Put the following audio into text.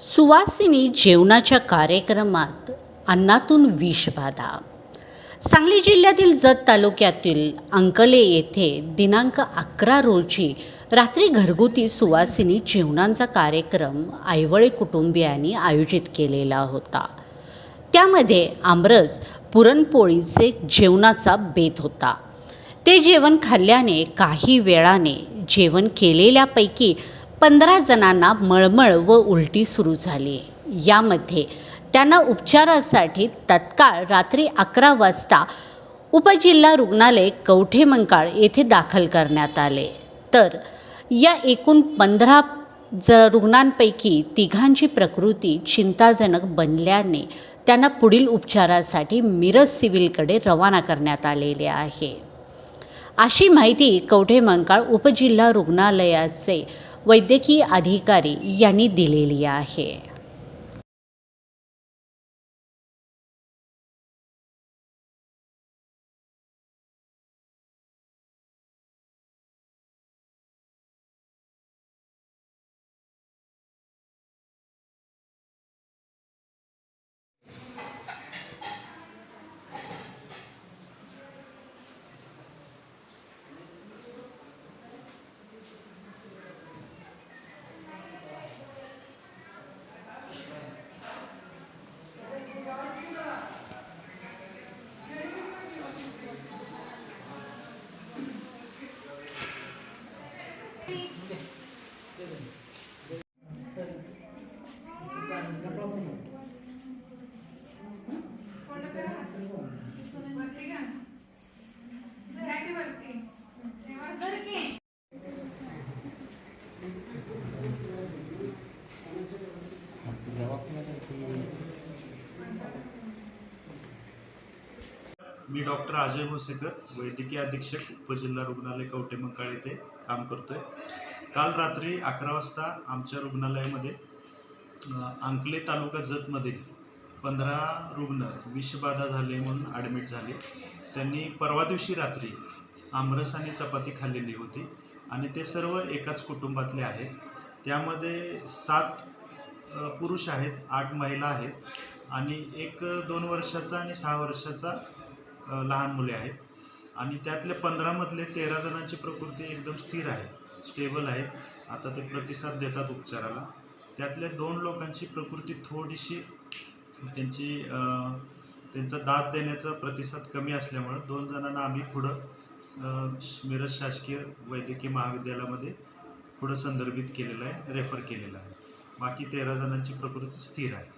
सुवासिनी जेवणाच्या कार्यक्रमात अन्नातून विषबाधा सांगली जिल्ह्यातील जत तालुक्यातील अंकले येथे दिनांक अकरा रोजी रात्री घरगुती सुवासिनी जेवणांचा कार्यक्रम आयवळे कुटुंबियांनी आयोजित केलेला होता. त्यामध्ये आमरस पुरणपोळीचे जेवणाचा बेत होता. ते जेवण खाल्ल्याने काही वेळाने जेवण केलेल्यापैकी पंधरा जणांना मळमळ व उलटी सुरू झाली. यामध्ये त्यांना उपचारासाठी तत्काळ रात्री अकरा वाजता उपजिल्हा रुग्णालय कवठे मंकाळ येथे दाखल करण्यात आले. तर या एकूण पंधरा ज रुग्णांपैकी तिघांची प्रकृती चिंताजनक बनल्याने त्यांना पुढील उपचारासाठी मिरज सिव्हिलकडे रवाना करण्यात आलेले आहे. अशी माहिती कवठे मंकाळ उपजिल्हा रुग्णालयाचे वैद्यकीय अधिकारी यांनी दिलेली आहे. Beleza. मी डॉक्टर अजय भोसेकर वैद्यकीय अधीक्षक उपजिल्हा रुग्णालय कवटे मंकाळ येथे काम करतोय. काल रात्री अकरा वाजता आमच्या रुग्णालयामध्ये अंकले तालुका जतमध्ये पंधरा रुग्ण विषबाधा झाले म्हणून ॲडमिट झाले. त्यांनी परवा दिवशी रात्री आमरस आणि चपाती खाल्लेली होती आणि ते सर्व एकाच कुटुंबातले आहेत. त्यामध्ये सात पुरुष आहेत आठ महिला आहेत आणि एक दोन वर्षाचा आणि सहा वर्षाचा लहान मुले आहेत. आणि त्यातले पंधरामधले तेरा जणांची प्रकृती एकदम स्थिर आहे स्टेबल आहे. आता ते प्रतिसाद देतात उपचाराला. त्यातल्या दोन लोकांची प्रकृती थोडीशी त्यांची अ, त्यांचा दाद देण्याचा प्रतिसाद कमी असल्यामुळं दोन जणांना आम्ही पुढं अ, मिरज शासकीय वैद्यकीय महाविद्यालयामध्ये पुढं संदर्भित केलेलं आहे रेफर केलेलं आहे. बाकी तेरा जणांची प्रकृती स्थिर आहे.